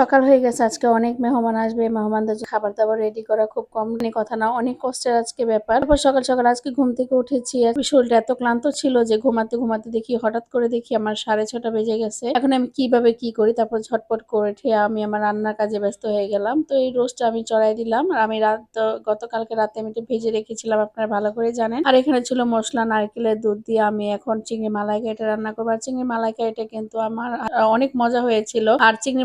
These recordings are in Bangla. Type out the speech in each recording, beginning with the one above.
সকাল হয়ে গেছে, আজকে অনেক মেহমান আসবে, মেহমানদের খাবার দাবার রেডি করা খুব কম। মানে কথা না, অনেক কষ্টের আজকে ব্যাপার। তারপর সকাল সকাল আজকে ঘুম থেকে উঠেছি। শরীরটা এত ক্লান্ত ছিল যে ঘুমাতে ঘুমাতে দেখি, হঠাৎ করে দেখি আমার সাড়ে ছটা বেজে গেছে। এখন আমি কীভাবে কি করি? তারপর ঝটপট করে উঠে আমি আমার রান্নার কাজে ব্যস্ত হয়ে গেলাম। তো এই রোস্টটা আমি চড়াই দিলাম। আর আমি রাত, গতকালকে রাতে আমি একটু ভেজে রেখেছিলাম, আপনারা ভালো করে জানেন। আর এখানে ছিল মশলা নারকেলের দুধ দিয়ে আমি এখন চিংড়ি মালাইকারিটা রান্না করব। আর চিংড়ি মালাইকারিটা কিন্তু আমার অনেক মজা হয়েছিল। আর চিংড়ি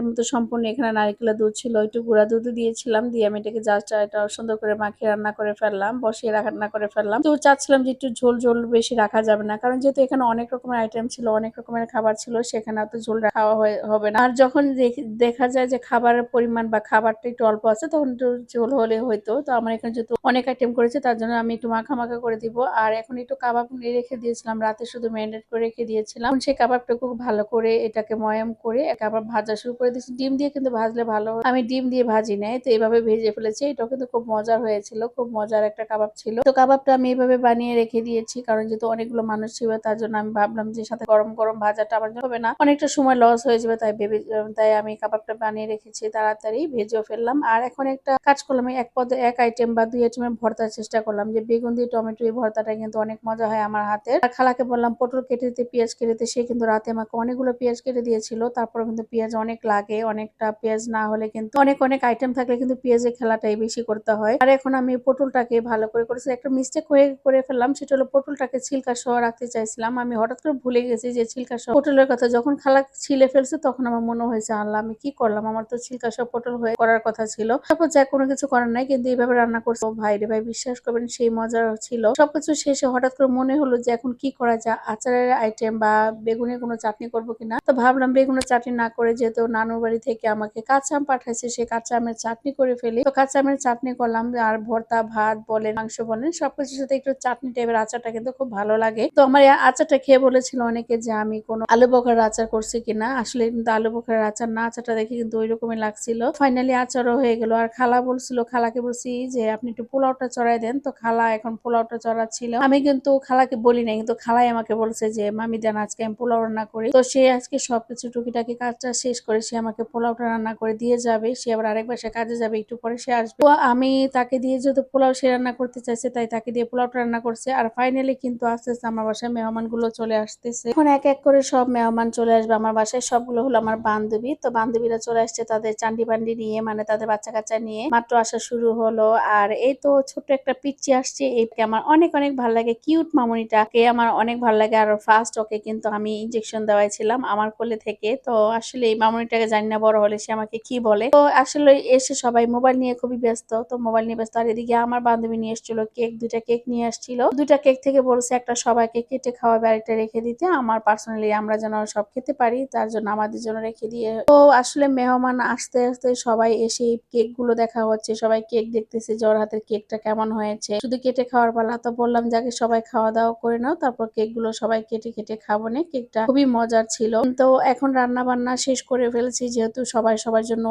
মালাইকারিটার মতো সম্পূর্ণ এখানে নারকেলের দুধ ছিল। একটু গুঁড়া দুধ দিয়েছিলাম, দিয়ে আমি এটাকে জাস্ট এটা সুন্দর করে মাখিয়ে রান্না করে ফেললাম, বসিয়ে রান্না করে ফেললাম। তো চাচ্ছিলাম যে একটু ঝোল ঝোল বেশি রাখা যাবে না, কারণ যেহেতু এখানে অনেক রকমের আইটেম ছিল, অনেক রকমের খাবার ছিল, সেখানে অত ঝোল খাওয়া হবে না। আর যখন দেখ- যায় যে খাবারের পরিমাণ বা খাবারটা একটু অল্প আছে, তখন একটু ঝোল হলে হয়তো তো আমার এখানে যেহেতু অনেক আইটেম করেছে, তার জন্য আমি একটু মাখা মাখা করে দিব। আর এখন একটু কাবাব রেখে দিয়েছিলাম, রাতে শুধু ম্যারিনেট করে রেখে দিয়েছিলাম। সেই কাবাবটা খুব ভালো করে এটাকে ময়াম করে, কাবাব ভাজা শুরু করে দিয়েছি ডিম দিয়ে কিন্তু ভাজলে ভালো আমি ডিম দিয়ে ভাজি নাই, তো এইভাবে ভেজে ফেলেছি। এটাও কিন্তু খুব মজার হয়েছিল, খুব মজার একটা কাবাব ছিল। তো কাবাবটা আমি এইভাবে বানিয়ে রেখে দিয়েছি, কারণ যেহেতু অনেকগুলো মানুষ ছিল, তার জন্য আমি ভাবলাম যে সাথে গরম গরম ভাজাটা আমার হবে না। অনেকটা সময় লস হয়ে যাবে, তাই ভেবে, তাই আমি কাবাবটা বানিয়ে রেখেছি তাড়াতাড়ি, ভেজেও ফেললাম। আর এখন একটা কাজ করলাম এক পদে, এক আইটেম বা দুই আইটেমের ভর্তার চেষ্টা করলাম, যে বেগুন দিয়ে টমেটো এই ভর্তাটা কিন্তু অনেক মজা হয় আমার হাতে আর খালাকে বললাম, পটল কেটে দিতে, পেঁয়াজ কেটে দিতে। সে কিন্তু রাতে আমাকে অনেকগুলো পেঁয়াজ কেটে দিয়েছিল তারপরে কিন্তু পেঁয়াজ অনেক লাগে অনেকটা পেঁয়াজ না হলে কিন্তু অনেক অনেক আইটেম থাকলে কিন্তু পেঁয়াজের খেলাটাই বেশি করতে হয়। আর এখন আমি পটলটাকে ভালো করে করেছি, একটা মিস্টেক হয়ে, করে ফেললাম, সেটা হলো পটলটাকে ছিলকা সহ রাখতে চাইছিলাম। আমি হঠাৎ করে ভুলে গেছি যে ছিলকা সহ পটলের কথা যখন খালা ছিলে ফেলছে, তখন আমার মনে হয়েছে, আল্লাহ, আমি কি করলাম? আমার তো ছিলকা সহ পটল হয়ে করার কথা ছিল। তারপর যা কোনো কিছু করার নাই, কিন্তু এইভাবে রান্না করছে। ভাই রে ভাই, বিশ্বাস করবেন, সেই মজা ছিল। সবকিছু শেষে হঠাৎ করে মনে হলো যে এখন কি করা যায়? আচারের আইটেম বা বেগুনের কোনো চাটনি করব কিনা? তো ভাবলাম বেগুনের চাটনি না করে যেহেতু নানুর বাড়ি থেকে আমাকে কাঁচা আম পাঠাইছে, সে কাঁচা আমের চাটনি করে ফেলি। তো কাঁচা আমের চাটনি করলাম, আর ভর্তা, ভাত, বলেন, মাংস, বলেন, সবকিছুর সাথে একটু চাটনি টাইপের আচারটা কিন্তু খুব ভালো লাগে। তো আমার আচারটা খেয়ে বলেছিল অনেকে যে, আমি কোনো আলু বখার আচার করছি কিনা? আসলে কিন্তু আলু বখার আচার না, আচারটা দেখে কিন্তু ওই রকমই লাগছিল। ফাইনালি আচারও হয়ে গেল। আর খালা বলছিল, খালাকে বলছি যে, আপনি একটু পোলাওটা চড়াই দেন। তো খালা এখন পোলাওটা চড়াচ্ছিল। আমি কিন্তু খালাকে বলি নাই, কিন্তু খালাই আমাকে বলছে যে, মামি দেন, আজকে আমি পোলাও রান্না করি। তো সে আজকে সবকিছু টুকিটাকি কাজটা শেষ করে সে আমাকে পোলাওটা রান্না করে দিয়ে যাবে, সে আবার আরেকবার সে কাজে যাবে, একটু পরে সে আসবে। আমি তাকে দিয়ে যেহেতু পোলাও সে রান্না করতে চাইছে, তাই তাকে দিয়ে পোলাওটা রান্না করছে। আর ফাইনালি কিন্তু আস্তে আস্তে আমার বাসায় মেহমানগুলো চলে আসতেছে। এখন এক এক করে সব মেহমান চলে আসবে। আমার বাসায় সবগুলো হলো আমার বান্ধবী। তো বান্ধবীরা চলে আসছে তাদের চান্ডি বান্ডি নিয়ে মানে তাদের বাচ্চা কাচ্চা নিয়ে। মাত্র আসা শুরু হলো। আর এই তো ছোট্ট একটা পিচ্চি আসছে। এইকে আমার অনেক অনেক ভালো লাগে। কিউট মামুনিটাকে আমার অনেক ভালো লাগে। আর ফার্স্ট ওকে কিন্তু আমি ইনজেকশন দেওয়াইছিলাম আমার কোলে থেকে। তো আসলে এই মামুনিটাকে জানি না বড় হলে সে আমাকে কি বলে। তো আসলে এসে সবাই মোবাইল নিয়ে খুবই ব্যস্ত। তো মোবাইল নিয়ে ব্যস্ত। আর এদিকে আমার বান্ধবী নিয়ে এসেছিল, কেক, দুইটা কেক নিয়ে আসছিল দুইটা কেক থেকে বলছে একটা সবাইকে কেটে খাওয়াবে, আরেকটা রেখে দিতে। আমার পার্সোনালি আমরা যেন সব খেতে পারি, তার জন্য আমাদের জন্য রেখে দিয়ে। তো আসলে মেহমান আসতে আসতে সবাই এসে কেকগুলো দেখা হচ্ছে। সবাই কেক দেখতেছে ওর হাতের কেকটা কেমন হয়েছে। শুধু কেটে খাওয়ার পালা, তো বললাম, যাকে সবাই খাওয়া দাওয়া করে নাও, তারপর কেকগুলো সবাই কেটে কেটে খাব না। কেকটা খুবই মজার ছিল। তো এখন রান্না বান্না শেষ করে ফেলেছি। যেহেতু সবাই সবার জন্য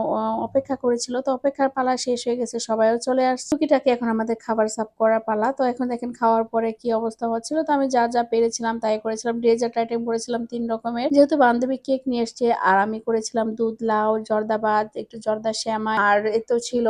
অপেক্ষা করেছিল, তো অপেক্ষার পালা শেষ হয়ে গেছে, সবাইও চলে আসছে। টুকিটাকি এখন আমাদের খাবার সার্ভ করার পালা, তো এখন দেখেন খাওয়ার পরে কি অবস্থা হচ্ছিল, তো আমি যা যা পেরেছিলাম তাই করেছিলাম ডেজার্ট আইটেম করেছিলাম তিন রকমের। যেহেতু বান্ধবী কেক নিয়ে এসছে, আর আমি করেছিলাম দুধ, লাউ, জর্দাবাদ, একটু জর্দা শ্যামা, আর এ তো ছিল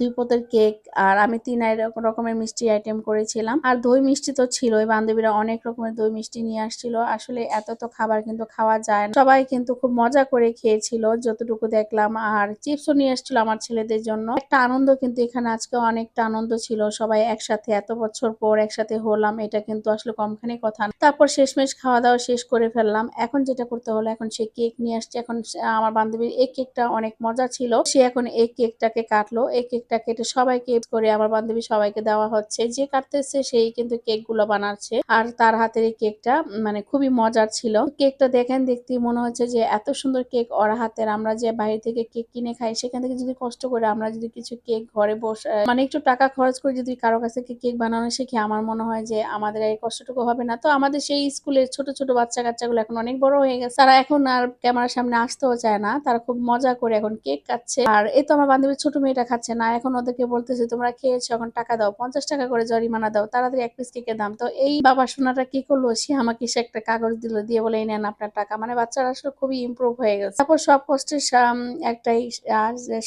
দুই পদের কেক, আর আমি তিন রকমের মিষ্টি আইটেম করেছিলাম। আর দই মিষ্টি তো ছিলই, বান্ধবীরা অনেক রকমের দই মিষ্টি নিয়ে আসছিল, আসলে এত তো খাবার কিন্তু খাওয়া যায় না। সবাই কিন্তু খুব মজা করে খেয়েছিল যতটুকু দেখলাম আর চিপসও নিয়ে এসেছিল আমার ছেলেদের জন্য। একটা আনন্দ কিন্তু এখানে আজকে অনেকটা আনন্দ ছিল। সবাই একসাথে এত বছর পর একসাথে হলাম, এটা কিন্তু আসলে কমখানি কথা তারপর শেষমেশ খাওয়া দাওয়া শেষ করে ফেললাম। এখন যেটা করতে হলো, এখন সে কেক নিয়ে আসছে। এখন আমার বান্ধবীর এই কেকটা অনেক মজা ছিল। সে এখন এই কেকটাকে কাটলো। এই কেকটা কেটে সবাইকে করে আমার বান্ধবী সবাইকে দেওয়া হচ্ছে। যে কাটতেছে, সেই কিন্তু কেকগুলো বানাচ্ছে। আর তার হাতের এই কেকটা মানে খুবই মজার ছিল। কেকটা দেখেন দেখতে মনে হচ্ছে যে এত সুন্দর কেক ওর হাতের আমরা যে বাইরে থেকে কেক কিনে খাই, সেখান থেকে যদি কষ্ট করে আমরা যদি কিছু কেক ঘরে বসে মানে একটু টাকা খরচ করে যদি কারও কাছ কেক বানানো শিখি, আমার মনে হয় যে আমাদের এই কষ্টটুকু হবে না। তো আমাদের সেই স্কুলের ছোট ছোট বাচ্চা কাচ্চাগুলো এখন অনেক বড় হয়ে গেছে। তারা এখন আর ক্যামেরার সামনে আসতেও চায় না। তারা খুব মজা করে এখন কেক খাচ্ছে। আর এই তো আমার বান্ধবীর ছোট মেয়েটা খাচ্ছে না, এখন ওদেরকে বলতেছে, তোমরা খেয়েছো, এখন টাকা দাও, পঞ্চাশ টাকা করে জরিমানা দাও, তাড়াতাড়ি এক পিস কেকের দাম। তো এই বাবা সোনাটা কি করল? সে আমাকে সে একটা কাগজ দিল, দিয়ে বলে, এই নেন আপনার টাকা। মানে বাচ্চারা আসলে খুবই ইমপ্রুভ হয়ে গেছে। তারপর সব কষ্টের একটাই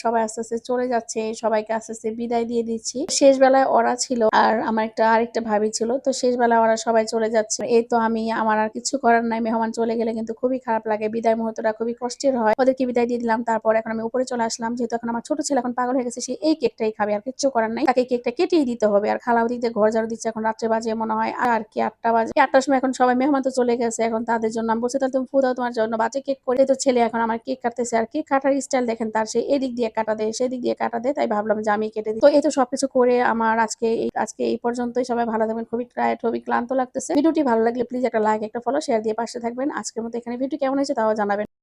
সবাই আস্তে আস্তে চলে যাচ্ছে, সবাইকে আস্তে আস্তে বিদায় দিয়ে দিচ্ছি। শেষ বেলায় ওরা ছিল আর আমার একটা, আরেকটা ভাবি ছিল, তো শেষ বেলায় ওরা সবাই চলে যাচ্ছে। এই তো আমি, আমার আর কিছু করার নাই, মেহমান চলে গেলে কিন্তু খুবই খারাপ লাগে, বিদায় মুহূর্তটা খুবই কষ্টের হয়। ওদেরকে বিদায় দিয়ে দিলাম, তারপর এখন আমি উপরে চলে আসলাম, যেহেতু এখন আমার ছোট ছেলে এখন পাগল হয়ে গেছে, সে এই কেকটাই খাবে, আর কিচ্ছু করার নাই। তাকে কেকটা কেটেই দিতে হবে, আর খালা ওদিক দিয়ে ঘর ঝাড়ু দিচ্ছে, এখন রাত্রে বাজে মনে হয়, আর কি আটটা বাজে। আটটার সময় এখন সবাই মেহমান তো চলে গেছে, এখন তাদের জন্য আমি বলছি, তাহলে তুমি ফুদাও তোমার জন্য, বাজে কেক করে। তো ছেলে এখন আমার কেক কাটতেছে আর কি। কাটার স্টাইল দেখেন তার, সে এদিক দিয়ে কাটা দেয়, সেদিক দিয়ে কাটা দেয়, তাই ভাবলাম যে আমি কেটে দিই। তো এই তো সবকিছু করে আমার আজকে আজকে এই পর্যন্তই। সবাই ভালো থাকবেন, খুবই টায়ার্ড খুবই ক্লান্ত লাগতেছে। ভিডিওটি ভালো লাগলে প্লিজ একটা লাইক একটা ফলো শেয়ার দিয়ে পাশে থাকবেন। আজকের মতো এখানে ভিডিও কেমন হয়েছে তাও জানাবেন।